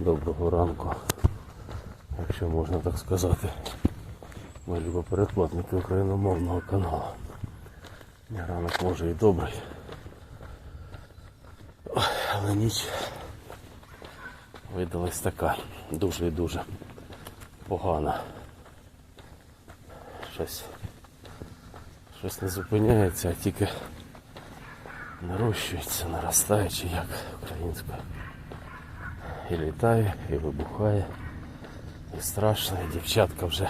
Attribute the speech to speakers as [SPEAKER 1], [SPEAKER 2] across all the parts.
[SPEAKER 1] Доброго ранку, якщо можна так сказати. Ми любо передплатники україномовного каналу. Ранок може і добрий. Але ніч видалась така дуже і дуже погана. Щось, щось не зупиняється, а тільки нарощується, наростає, чи як українською. І літає, і вибухає, і страшно, і дівчатка вже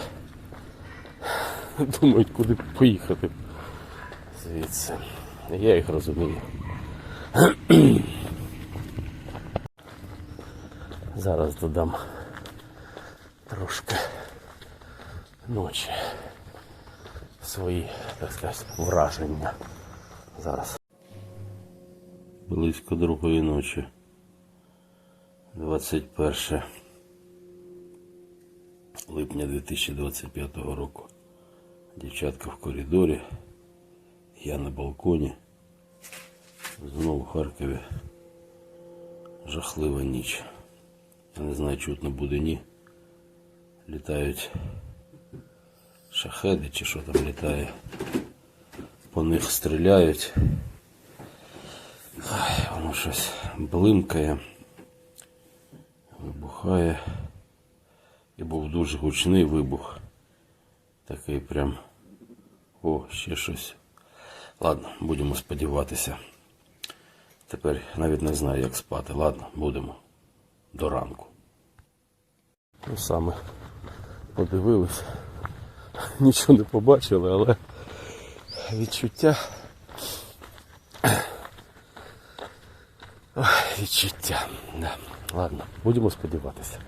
[SPEAKER 1] думають, куди поїхати звідси. Я їх розумію. Зараз додам трошки ночі свої, так сказати, враження. Зараз. Близько другої ночі. 21 липня 2025 року. Дівчатка в коридорі. Я на балконі. Знову в Харкові. Жахлива ніч. Я не знаю, чутно буде ні. Літають шахеди чи що там літає. По них стріляють. Ай, воно щось блимкає, вибухає. І був дуже гучний вибух. Такий прям. О, ще щось. Ладно, будемо сподіватися. Тепер навіть не знаю, як спати. Ладно, будемо. До ранку. Ну, саме подивились. Нічого не побачили, але відчуття. Ой, відчуття. Да. Ладно, будемо сподіватися.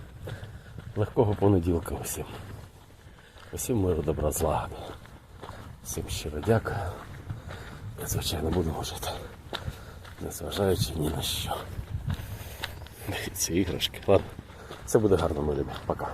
[SPEAKER 1] Легкого понеділка усім. Усім миру, добра, злагоди. Всім щиро дякую. І, звичайно, будемо жити. Незважаючи ні на що. Ці іграшки. Ладно. Все буде гарно, мої любі. Пока.